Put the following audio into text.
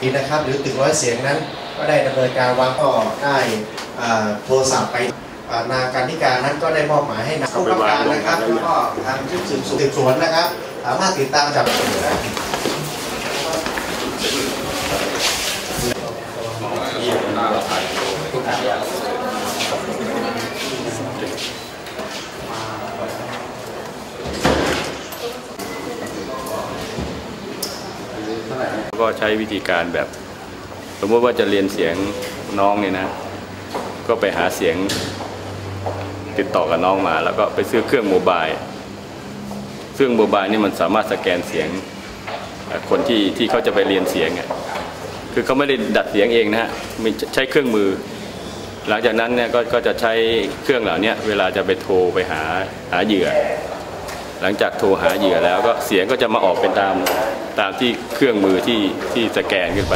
กิจนะครับ หรือตึกร้อยเสียงนั้น ก็ได้ดำเนินการวางก็ได้อ่าโทรศัพท์ไปอ่านาการธิการนั้นก็ได้มอบหมายให้นายผู้กำกับการนะครับแล้วก็ทางชุดสืบสวนสืบสวนนะครับ สามารถติดตามจับกลุ่มได้ก็ ก็ใช้วิธีการแบบ สมมติว่าจะเรียนเสียงน้องเนี่ยนะ ก็ไปหาเสียงติดต่อกับน้องมา แล้วก็ไปซื้อเครื่องโมบายเครื่องโมบายนี่มันสามารถสแกนเสียงคนที่ที่เขาจะไปเรียนเสียงอะคือเขาไม่ได้ดัดเสียงเองนะฮะมีใช้เครื่องมือ หลังจากนั้นเนี่ยก็ก็จะใช้เครื่องเหล่านี้เวลาจะไปโทรไปหาหาเหยื่อ หลังจากโทรหาเหยื่อแล้วก็เสียงก็จะมาออกเป็นตามตามที่เครื่องมือที่ที่สแกนขึ้นไป